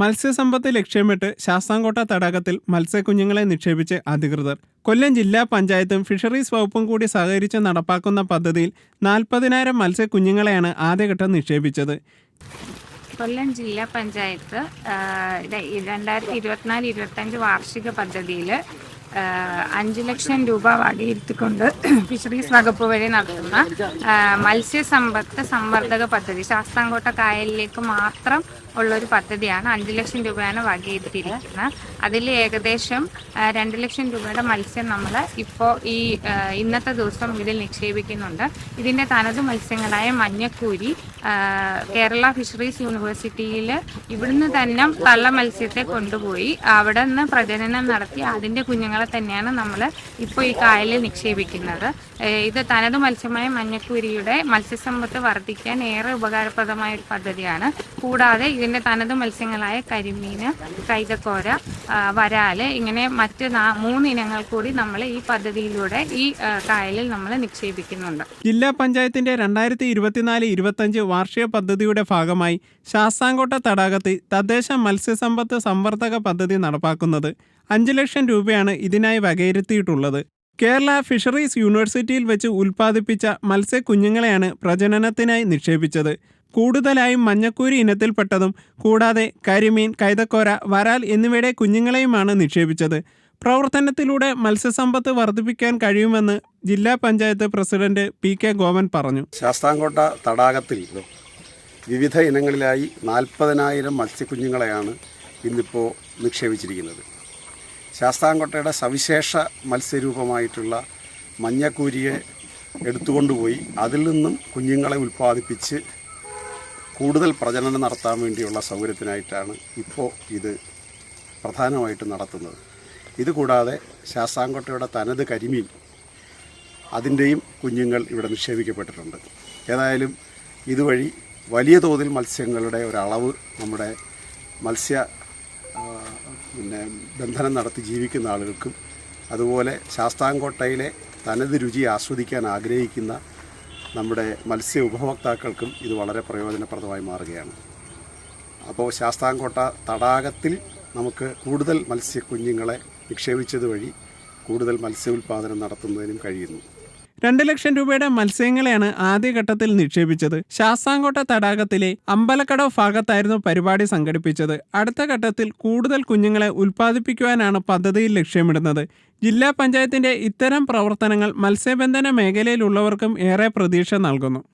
മത്സ്യസമ്പത്ത് ലക്ഷ്യമിട്ട് ശാസ്താംകോട്ട തടാകത്തിൽ മത്സ്യക്കുഞ്ഞുങ്ങളെ നിക്ഷേപിച്ച് അധികൃതർ. കൊല്ലം ജില്ലാ പഞ്ചായത്തും ഫിഷറീസ് വകുപ്പും കൂടി സഹകരിച്ച് നടപ്പാക്കുന്ന പദ്ധതിയിൽ നാൽപ്പതിനായിരം മത്സ്യക്കുഞ്ഞുങ്ങളെയാണ് ആദ്യഘട്ടം നിക്ഷേപിച്ചത്. കൊല്ലം ജില്ലാ പഞ്ചായത്ത് രണ്ടായിരത്തി ഇരുപത്തിനാല് ഇരുപത്തഞ്ച് വാർഷിക പദ്ധതിയിൽ അഞ്ച് ലക്ഷം രൂപ വകയിരുത്തിക്കൊണ്ട് ഫിഷറീസ് വകുപ്പ് വഴി നടത്തുന്ന മത്സ്യസമ്പത്ത് സംവർദ്ധക പദ്ധതി ശാസ്താംകോട്ട കായലിലേക്ക് മാത്രം ഉള്ളൊരു പദ്ധതിയാണ് അഞ്ച് ലക്ഷം രൂപയാണ് വകയിരുത്തിയിരിക്കുന്നത്. അതിൽ ഏകദേശം രണ്ട് ലക്ഷം രൂപയുടെ മത്സ്യം നമ്മൾ ഇപ്പോൾ ഈ ഇന്നത്തെ ദിവസം ഇതിൽ നിക്ഷേപിക്കുന്നുണ്ട്. ഇതിന്റെ തനത് മത്സ്യങ്ങളായ മഞ്ഞക്കൂരി കേരള ഫിഷറീസ് യൂണിവേഴ്സിറ്റിയിൽ ഇവിടുന്ന് തന്നെ തള്ള മത്സ്യത്തെ കൊണ്ടുപോയി അവിടെ നിന്ന് പ്രജനനം നടത്തി അതിന്റെ കുഞ്ഞുങ്ങളെ തന്നെയാണ് നമ്മൾ ഇപ്പോൾ ഈ കായലിൽ നിക്ഷേപിക്കുന്നത്. ഇത് തനത് മത്സ്യമായ മഞ്ഞക്കുരിയുടെ മത്സ്യസമ്പത്ത് വർദ്ധിക്കാൻ ഏറെ ഉപകാരപ്രദമായ ഒരു പദ്ധതിയാണ്. കൂടാതെ ഇതിന്റെ തനത് മത്സ്യങ്ങളായ കരിമീൻ കൈതക്കോര വരാൽ ഇങ്ങനെ മറ്റ് മൂന്ന് ഇനങ്ങൾ കൂടി നമ്മൾ ഈ പദ്ധതിയിലൂടെ ഈ കായലിൽ നമ്മൾ നിക്ഷേപിക്കുന്നുണ്ട്. ജില്ലാ പഞ്ചായത്തിന്റെ രണ്ടായിരത്തി ഇരുപത്തിനാല് ഇരുപത്തഞ്ച് വാർഷിക പദ്ധതിയുടെ ഭാഗമായി ശാസ്താംകോട്ട തടാകത്തിൽ തദ്ദേശ മത്സ്യസമ്പത്ത് സംവർദ്ധക പദ്ധതി നടപ്പാക്കുന്നത് അഞ്ച് ലക്ഷം രൂപയാണ് ഇതിനായി വകയിരുത്തിയിട്ടുള്ളത്. കേരള ഫിഷറീസ് യൂണിവേഴ്സിറ്റിയിൽ വെച്ച് ഉൽപ്പാദിപ്പിച്ച മത്സ്യക്കുഞ്ഞുങ്ങളെയാണ് പ്രജനനത്തിനായി നിക്ഷേപിച്ചത്. കൂടുതലായും മഞ്ഞക്കൂരി ഇനത്തിൽപ്പെട്ടതും കൂടാതെ കരിമീൻ കൈതക്കോര വരാൽ എന്നിവയുടെ കുഞ്ഞുങ്ങളെയുമാണ് നിക്ഷേപിച്ചത്. പ്രവർത്തനത്തിലൂടെ മത്സ്യസമ്പത്ത് വർദ്ധിപ്പിക്കാൻ കഴിയുമെന്ന് ജില്ലാ panchayat president P K Govan പറഞ്ഞു. ശാസ്താംകോട്ട തടാകത്തിൽ വിവിധ ഇനങ്ങളിലായി നാൽപ്പതിനായിരം മത്സ്യക്കുഞ്ഞുങ്ങളെയാണ് ഇന്നിപ്പോൾ നിക്ഷേപിച്ചിരിക്കുന്നത്. ശാസ്താംകോട്ടയുടെ സവിശേഷ മത്സ്യരൂപമായിട്ടുള്ള മഞ്ഞക്കൂരിയെ എടുത്തുകൊണ്ടുപോയി അതിൽ നിന്നും കുഞ്ഞുങ്ങളെ ഉൽപ്പാദിപ്പിച്ച് കൂടുതൽ പ്രജനനം നടത്താൻ വേണ്ടിയുള്ള സൗകര്യത്തിനായിട്ടാണ് ഇപ്പോൾ ഇത് പ്രധാനമായിട്ടും നടത്തുന്നത്. ഇതുകൂടാതെ ശാസ്താംകോട്ടയുടെ തനത് കരിമീൻ അതിന്റെയും കുഞ്ഞുങ്ങൾ ഇവിടെ നിക്ഷേപിക്കപ്പെട്ടിട്ടുണ്ട്. ഏതായാലും ഇതുവഴി വലിയ തോതിൽ മത്സ്യങ്ങളുടെ ഒരളവ് നമ്മുടെ മത്സ്യ പിന്നെ ബന്ധനം നടത്തി ജീവിക്കുന്ന ആളുകൾക്കും അതുപോലെ ശാസ്താംകോട്ടയിലെ തനത് രുചി ആസ്വദിക്കാൻ ആഗ്രഹിക്കുന്ന നമ്മുടെ മത്സ്യ ഉപഭോക്താക്കൾക്കും ഇത് വളരെ പ്രയോജനപ്രദമായി മാറുകയാണ്. അപ്പോൾ ശാസ്താംകോട്ട തടാകത്തിൽ നമുക്ക് കൂടുതൽ മത്സ്യക്കുഞ്ഞുങ്ങളെ നിക്ഷേപിച്ചത് വഴി കൂടുതൽ മത്സ്യ ഉൽപ്പാദനം നടത്തുന്നതിനും കഴിയുന്നു. രണ്ട് ലക്ഷം രൂപയുടെ മത്സ്യങ്ങളെയാണ് ആദ്യഘട്ടത്തിൽ നിക്ഷേപിച്ചത്. ശാസ്താംകോട്ട തടാകത്തിലെ അമ്പലക്കട ഭാഗത്തായിരുന്നു പരിപാടി സംഘടിപ്പിച്ചത്. അടുത്ത ഘട്ടത്തിൽ കൂടുതൽ കുഞ്ഞുങ്ങളെ ഉൽപ്പാദിപ്പിക്കുവാനാണ് പദ്ധതിയിൽ ലക്ഷ്യമിടുന്നത്. ജില്ലാ പഞ്ചായത്തിന്റെ ഇത്തരം പ്രവർത്തനങ്ങൾ മത്സ്യബന്ധന മേഖലയിലുള്ളവർക്കും ഏറെ പ്രതീക്ഷ നൽകുന്നു.